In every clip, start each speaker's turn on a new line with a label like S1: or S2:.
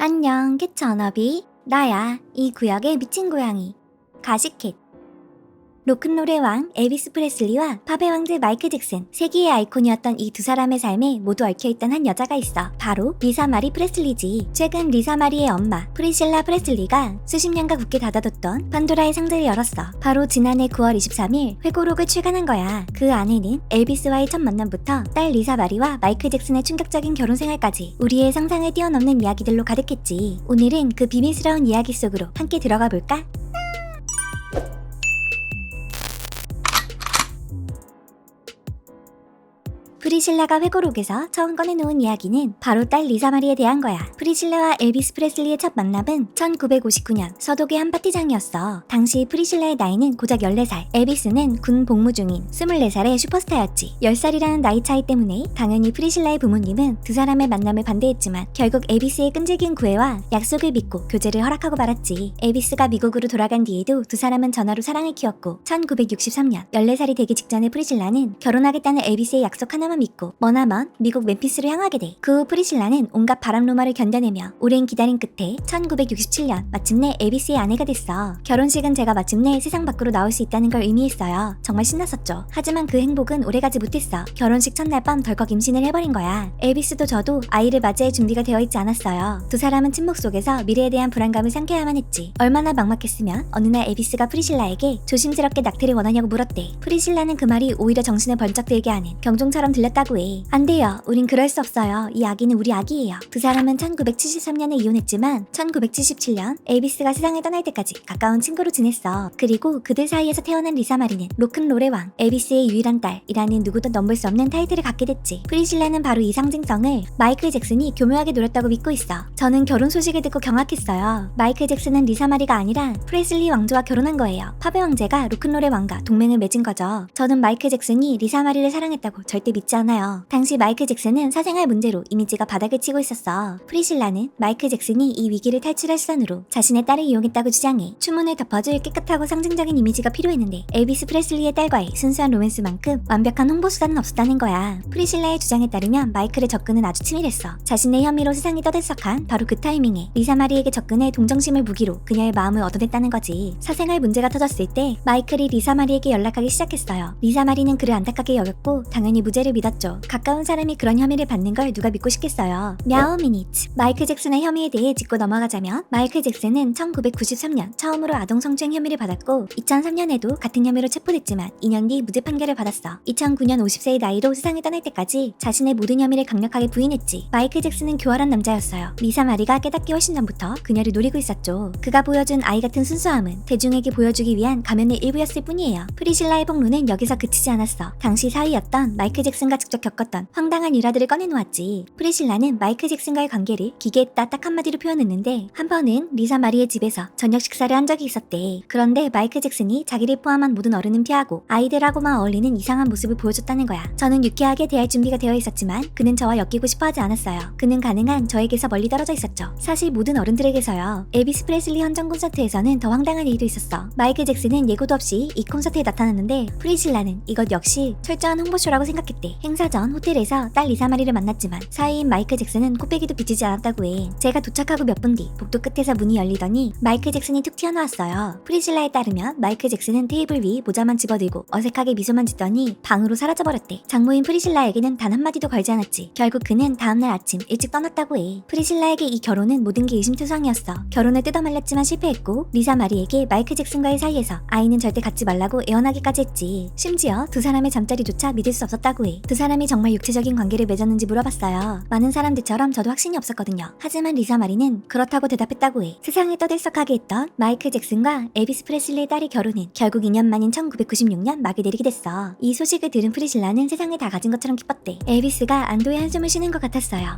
S1: 안녕, 언어비. 나야, 이 구역의 미친 고양이. 가시캣. 로큰롤의 왕 엘비스 프레슬리와 팝의 왕제 마이클 잭슨 세계의 아이콘이었던 이 두 사람의 삶에 모두 얽혀있던 한 여자가 있어. 바로 리사 마리 프레슬리지. 최근 리사 마리의 엄마 프리실라 프레슬리가 수십 년간 굳게 닫아뒀던 판도라의 상자를 열었어. 바로 지난해 9월 23일 회고록을 출간한 거야. 그 안에는 엘비스와의 첫 만남부터 딸 리사 마리와 마이클 잭슨의 충격적인 결혼 생활까지 우리의 상상을 뛰어넘는 이야기들로 가득했지. 오늘은 그 비밀스러운 이야기 속으로 함께 들어가 볼까? 프리실라가 회고록에서 처음 꺼내놓은 이야기는 바로 딸 리사 마리에 대한 거야. 프리실라와 엘비스 프레슬리의 첫 만남은 1959년 서독의 한 파티장이었어. 당시 프리실라의 나이는 고작 14살, 엘비스는 군 복무 중인 24살의 슈퍼스타였지. 10살이라는 나이 차이 때문에 당연히 프리실라의 부모님은 두 사람의 만남을 반대했지만 결국 엘비스의 끈질긴 구애와 약속을 믿고 교제를 허락하고 말았지. 엘비스가 미국으로 돌아간 뒤에도 두 사람은 전화로 사랑을 키웠고 1963년 14살이 되기 직전에 프리실라는 결혼하겠다는 엘비스의 약속 하나만 믿고 머나먼 미국 멤피스로 향하게 돼. 그 후 프리실라는 온갖 바람 루머를 견뎌내며 오랜 기다림 끝에 1967년 마침내 엘비스의 아내가 됐어. 결혼식은 제가 마침내 세상 밖으로 나올 수 있다는 걸 의미했어요. 정말 신났었죠. 하지만 그 행복은 오래가지 못했어. 결혼식 첫날 밤 덜컥 임신을 해버린 거야. 엘비스도 저도 아이를 맞이할 준비가 되어 있지 않았어요. 두 사람은 침묵 속에서 미래에 대한 불안감을 삼켜야만 했지. 얼마나 막막했으면 어느 날 엘비스가 프리실라에게 조심스럽게 낙태를 원하냐고 물었대. 프리실라는 그 말이 오히려 정신을 번쩍 들게 하는 경종처럼 들렸다 고 해. 안 돼요. 우린 그럴 수 없어요. 이 아기는 우리 아기예요. 두 사람은 1973년에 이혼했지만 1977년 엘비스가 세상을 떠날 때까지 가까운 친구로 지냈어. 그리고 그들 사이에서 태어난 리사 마리는 로큰롤의 왕, 엘비스의 유일한 딸이라는 누구도 넘볼 수 없는 타이틀을 갖게 됐지. 프리실라는 바로 이 상징성을 마이클 잭슨이 교묘하게 노렸다고 믿고 있어. 저는 결혼 소식을 듣고 경악했어요. 마이클 잭슨은 리사 마리가 아니라 프레슬리 왕조와 결혼한 거예요. 팝의 왕제가 로큰롤의 왕과 동맹을 맺은 거죠. 저는 마이클 잭슨이 리사 마리를 사랑했다고 절대 믿지 않아 요. 당시 마이클 잭슨은 사생활 문제로 이미지가 바닥을 치고 있었어. 프리실라는 마이클 잭슨이 이 위기를 탈출할 수단으로 자신의 딸을 이용했다고 주장해 추문을 덮어줄 깨끗하고 상징적인 이미지가 필요했는데 엘비스 프레슬리의 딸과의 순수한 로맨스만큼 완벽한 홍보 수단은 없었다는 거야. 프리실라의 주장에 따르면 마이클의 접근은 아주 치밀했어. 자신의 혐의로 세상이 떠들썩한 바로 그 타이밍에 리사 마리에게 접근해 동정심을 무기로 그녀의 마음을 얻어냈다는 거지. 사생활 문제가 터졌을 때 마이클이 리사 마리에게 연락하기 시작했어요. 리사 마리는 그를 안타깝게 여겼고 당연히 무죄를 믿었 죠. 가까운 사람이 그런 혐의를 받는 걸 누가 믿고 싶겠어요. мя우 미니츠. 마이클 잭슨의 혐의에 대해 짚고 넘어가자면 마이클 잭슨은 1993년 처음으로 아동 성추행 혐의를 받았고 2003년에도 같은 혐의로 체포됐지만 2년 뒤 무죄 판결을 받았어. 2009년 50세의 나이로 세상을 떠날 때까지 자신의 모든 혐의를 강력하게 부인했지. 마이클 잭슨은 교활한 남자였어요. 리사 마리가 깨닫기 훨씬 전부터 그녀를 노리고 있었죠. 그가 보여준 아이 같은 순수함은 대중에게 보여주기 위한 가면의 일부였을 뿐이에요. 프리실라의 폭로는 여기서 그치지 않았어. 당시 사위였던 마이클 잭슨과 직접 겪었던 황당한 일화들을 꺼내놓았지. 프리실라는 마이클 잭슨과의 관계를 기계했다 딱 한마디로 표현했는데 한 번은 리사 마리의 집에서 저녁 식사를 한 적이 있었대. 그런데 마이클 잭슨이 자기를 포함한 모든 어른은 피하고 아이들하고만 어울리는 이상한 모습을 보여줬다는 거야. 저는 유쾌하게 대할 준비가 되어 있었지만 그는 저와 엮이고 싶어 하지 않았어요. 그는 가능한 저에게서 멀리 떨어져 있었죠. 사실 모든 어른들에게서요. 엘비스 프레슬리 헌정 콘서트에서는 더 황당한 일도 있었어. 마이클 잭슨은 예고도 없이 이 콘서트에 나타났는데 프리실라는 이것 역시 철저한 홍보쇼라고 생각했대. 전 호텔에서 딸 리사 마리를 만났지만 사이인 마이클 잭슨은 코빼기도 비치지 않았다고 해. 제가 도착하고 몇 분 뒤 복도 끝에서 문이 열리더니 마이클 잭슨이 툭 튀어나왔어요. 프리실라에 따르면 마이클 잭슨은 테이블 위 모자만 집어들고 어색하게 미소만 짓더니 방으로 사라져버렸대. 장모인 프리실라에게는 단 한마디도 걸지 않았지. 결국 그는 다음날 아침 일찍 떠났다고 해. 프리실라에게 이 결혼은 모든 게 의심투성이었어. 결혼을 뜯어말렸지만 실패했고 리사 마리에게 마이클 잭슨과의 사이에서 아이는 절대 갖지 말라고 애원하기까지 했지. 심지어 두 사람의 잠자리조차 믿을 수 없었다고 해. 두 사람이 정말 육체적인 관계를 맺었는지 물어봤어요. 많은 사람들처럼 저도 확신이 없었거든요. 하지만 리사 마리는 그렇다고 대답했다고 해. 세상을 떠들썩하게 했던 마이클 잭슨과 엘비스 프레슬리의 딸이 결혼은 결국 2년 만인 1996년 막을 내리게 됐어. 이 소식을 들은 프리실라는 세상을 다 가진 것처럼 기뻤대. 엘비스가 안도의 한숨을 쉬는 것 같았어요.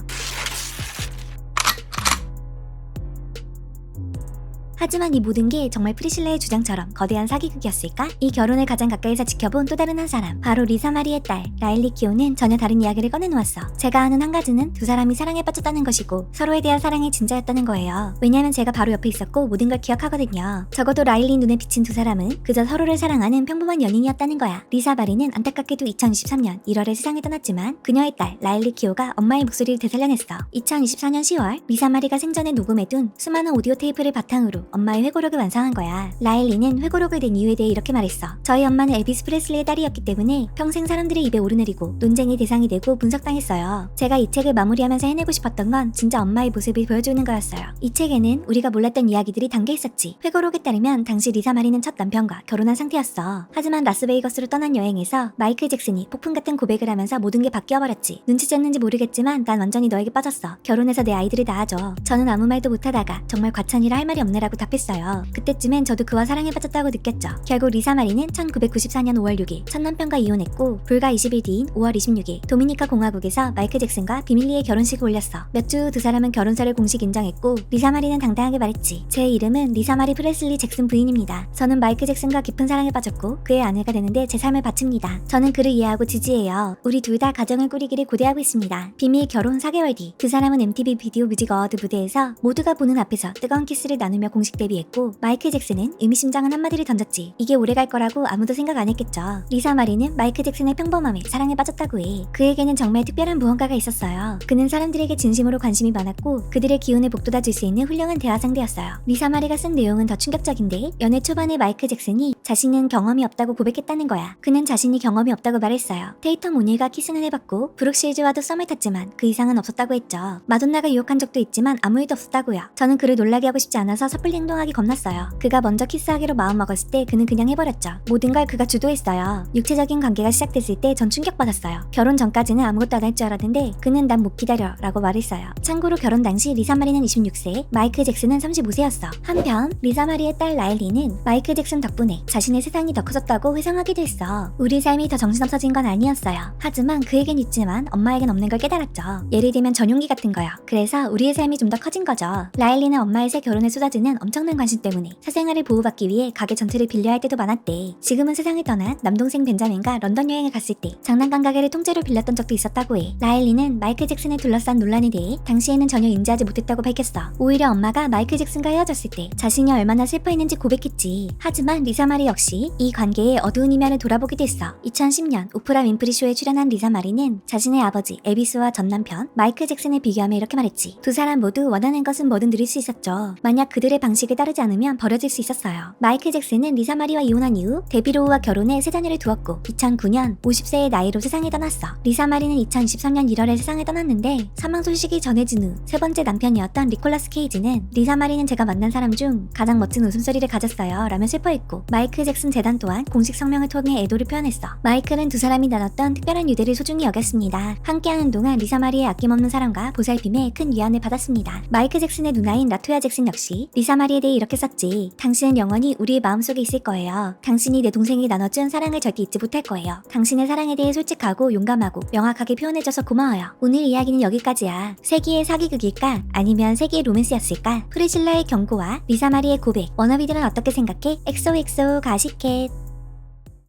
S1: 하지만 이 모든 게 정말 프리실라의 주장처럼 거대한 사기극이었을까? 이 결혼을 가장 가까이서 지켜본 또 다른 한 사람 바로 리사 마리의 딸 라일리 키오는 전혀 다른 이야기를 꺼내놓았어. 제가 아는 한 가지는 두 사람이 사랑에 빠졌다는 것이고 서로에 대한 사랑이 진짜였다는 거예요. 왜냐면 제가 바로 옆에 있었고 모든 걸 기억하거든요. 적어도 라일리 눈에 비친 두 사람은 그저 서로를 사랑하는 평범한 연인이었다는 거야. 리사 마리는 안타깝게도 2023년 1월에 세상에 떠났지만 그녀의 딸 라일리 키오가 엄마의 목소리를 되살려냈어. 2024년 10월 리사 마리가 생전에 녹음해둔 수많은 오디오 테이프를 바탕으로 엄마의 회고록을 완성한 거야 라일리는 회고록을 낸 이유에 대해 이렇게 말했어 저희 엄마는 엘비스 프레슬리의 딸이었기 때문에 평생 사람들의 입에 오르내리고 논쟁의 대상이 되고 분석당했어요. 제가 이 책을 마무리하면서 해내고 싶었던 건 진짜 엄마의 모습을 보여주는 거였어요. 이 책에는 우리가 몰랐던 이야기들이 담겨 있었지. 회고록에 따르면 당시 리사 마리는 첫 남편과 결혼한 상태였어. 하지만 라스베이거스로 떠난 여행에서 마이클 잭슨이 폭풍 같은 고백을 하면서 모든 게 바뀌어버렸지. 눈치챘는지 모르겠지만 난 완전히 너에게 빠졌어. 결혼해서 내 아이들을 낳아줘. 저는 아무 말도 못하다가 정말 과찬이라 할 말이 없네라고 답했어요. 그때쯤엔 저도 그와 사랑에 빠졌다고 느꼈죠. 결국 리사 마리는 1994년 5월 6일 첫 남편과 이혼했고 불과 20일 뒤인 5월 26일 도미니카 공화국에서 마이클 잭슨과 비밀리에 결혼식을 올렸어. 몇주후두 사람은 결혼사를 공식 인정했고 리사 마리는 당당하게 말했지. 제 이름은 리사 마리 프레슬리 잭슨 부인입니다. 저는 마이클 잭슨과 깊은 사랑에 빠졌고 그의 아내가 되는데 제 삶을 바칩니다. 저는 그를 이해하고 지지해요. 우리 둘 다 가정을 꾸리기를 고대하고 있습니다. 비밀 결혼 4개월 뒤 두 사람은 MTV 비디오 뮤직 어워드 무대에서 모두가 보는 앞에서 뜨거운 키스를 나누며 공식 데뷔했고 마이클 잭슨은 의미심장한 한마디를 던졌지. 이게 오래갈 거라고 아무도 생각 안 했겠죠. 리사 마리는 마이클 잭슨의 평범함에 사랑에 빠졌다고 해. 그에게는 정말 특별한 무언가가 있었어요. 그는 사람들에게 진심으로 관심이 많았고 그들의 기운을 북돋아 줄 수 있는 훌륭한 대화 상대였어요. 리사 마리가 쓴 내용은 더 충격적인데 연애 초반에 마이클 잭슨이 자신은 경험이 없다고 고백했다는 거야. 그는 자신이 경험이 없다고 말했어요. 테이텀 오닐과 키스는 해봤고 브룩실즈와도 썸을 탔지만 그 이상은 없었다고 했죠. 마돈나가 유혹한 적도 있지만 아무 일도 없었다고요. 저는 그를 놀라게 하고 싶지 않아서 섣불리 행동하기 겁났어요. 그가 먼저 키스하기로 마음먹었을 때 그는 그냥 해버렸죠. 모든 걸 그가 주도했어요. 육체적인 관계가 시작됐을 때 전 충격받았어요. 결혼 전까지는 아무것도 안 할 줄 알았는데 그는 난 못 기다려 라고 말했어요. 참고로 결혼 당시 리사 마리는 26세, 마이클 잭슨은 35세였어. 한편 리사 마리의 딸 라일리는 마이클 잭슨 덕분에 자신의 세상이 더 커졌다고 회상하기도 했어. 우리 삶이 더 정신없어진 건 아니었어요. 하지만 그에겐 있지만 엄마에겐 없는 걸 깨달았죠. 예를 들면 전용기 같은 거요. 그래서 우리의 삶이 좀 더 커진 거죠. 라일리는 엄마의 새 결혼에 쏟아지는 엄청난 관심 때문에 사생활을 보호받기 위해 가게 전체를 빌려야 할 때도 많았대. 지금은 세상을 떠난 남동생 벤자민과 런던 여행을 갔을 때 장난감 가게를 통째로 빌렸던 적도 있었다고 해. 라일리는 마이클 잭슨을 둘러싼 논란에 대해 당시에는 전혀 인지하지 못했다고 밝혔어. 오히려 엄마가 마이클 잭슨과 헤어졌을 때 자신이 얼마나 슬퍼했는지 고백했지. 하지만 리사 마리 역시 이 관계의 어두운 이면을 돌아보기도 했어. 2010년 오프라 윈프리 쇼에 출연한 리사 마리는 자신의 아버지 에비스와 전 남편 마이클 잭슨을 비교하며 이렇게 말했지. 두 사람 모두 원하는 것은 뭐든 누릴 수 있었죠. 만약 그들의 방 식을 따르지 않으면 버려질 수 있었어요. 마이클 잭슨은 리사 마리와 이혼한 이후 데뷔로우와 결혼해 세 자녀를 두었고 2009년 50세의 나이로 세상에 떠났어. 리사 마리는 2023년 1월에 세상에 떠났는데 사망 소식이 전해진 후 세 번째 남편이었던 니콜라스 케이지는 리사 마리는 제가 만난 사람 중 가장 멋진 웃음소리를 가졌어요 라며 슬퍼했고 마이클 잭슨 재단 또한 공식 성명을 통해 애도를 표현했어. 마이클은 두 사람이 나눴던 특별한 유대를 소중히 여겼습니다. 함께하는 동안 리사 마리의 아낌없는 사랑과 보살핌에 큰 위안을 받았습니다. 마이클 잭슨의 누나인 라토야 잭슨 역시 리사 마리에 대해 이렇게 썼지. 당신은 영원히 우리의 마음속에 있을 거예요. 당신이 내 동생에게 나눠준 사랑을 절대 잊지 못할 거예요. 당신의 사랑에 대해 솔직하고 용감하고 명확하게 표현해줘서 고마워요. 오늘 이야기는 여기까지야. 세기의 사기극일까? 아니면 세기의 로맨스였을까? 프리실라의 경고와 리사 마리의 고백. 워너비들은 어떻게 생각해? 엑소엑소 가시켓.